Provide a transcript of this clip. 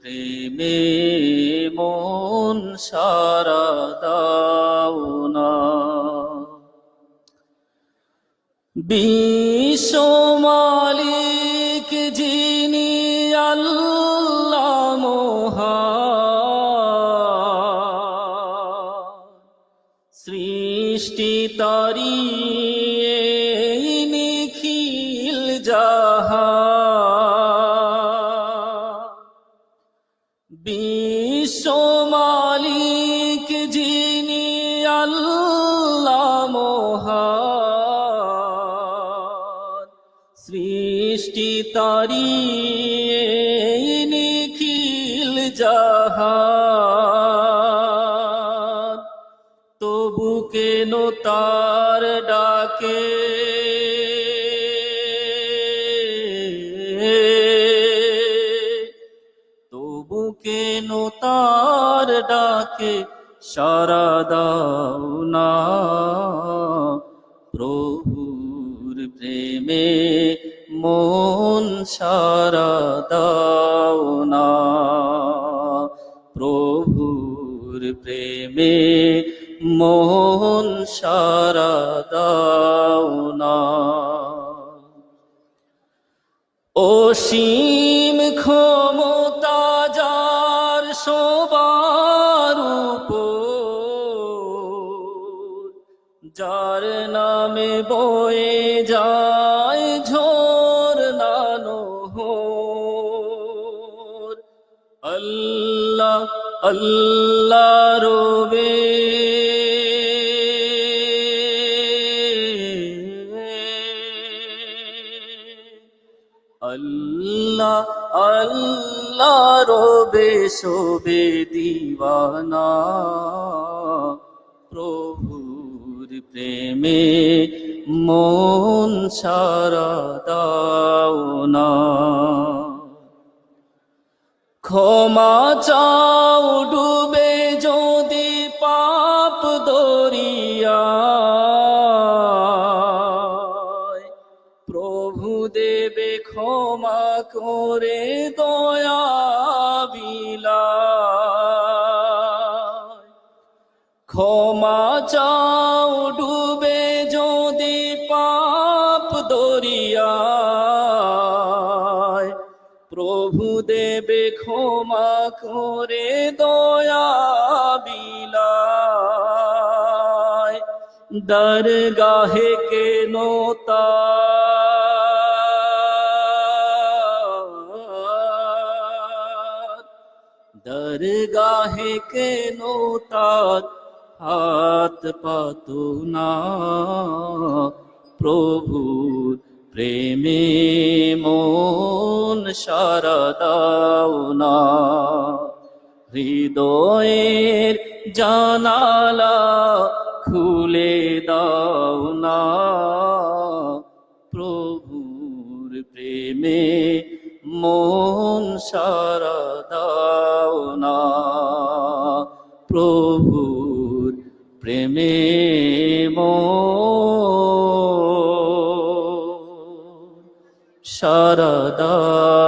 প্রেমে মন সারা দাও না। বিশ্ব মালিক যিনি আল্লাহ মহান সৃষ্টি তারি নিখিল যাহা বিশ্ব মালিক যিনি আল্লাহ মহান। সৃষ্টি তারি নিখিল জাহান। তবু কেন তার ডাকে তার ডাকে সারা দাও না। প্রভুর প্রেমে মন সারা দাও না। প্রভুর প্রেমে মন সারা দাও না। অসীম ক্ষমতা নামে বয়ে যায় ঝোর নানো আল্লাহ আল্লাহ রবে। আল্লাহ আল্লাহ রবে শোবে দিওয়ানা। প্রভুর প্রেমে মন সারা দাও না। ক্ষমা চাও ডুবে যদি পাপ দরিয়া। প্রভু দেবে ক্ষমা করে দয়া বিলা ক্ষমা চাও দেবে ক্ষমা করে দয়া বিলায়। দরগাহে কেন তার? দরগাহে কেন তার? হাত পাতো না প্রভুর প্রেমে মন সারা না হৃদয়ের জানালা খুলে দাও না প্রভুর প্রেমে মন সারা দাও না প্রভুর প্রেমে মন সারা দাও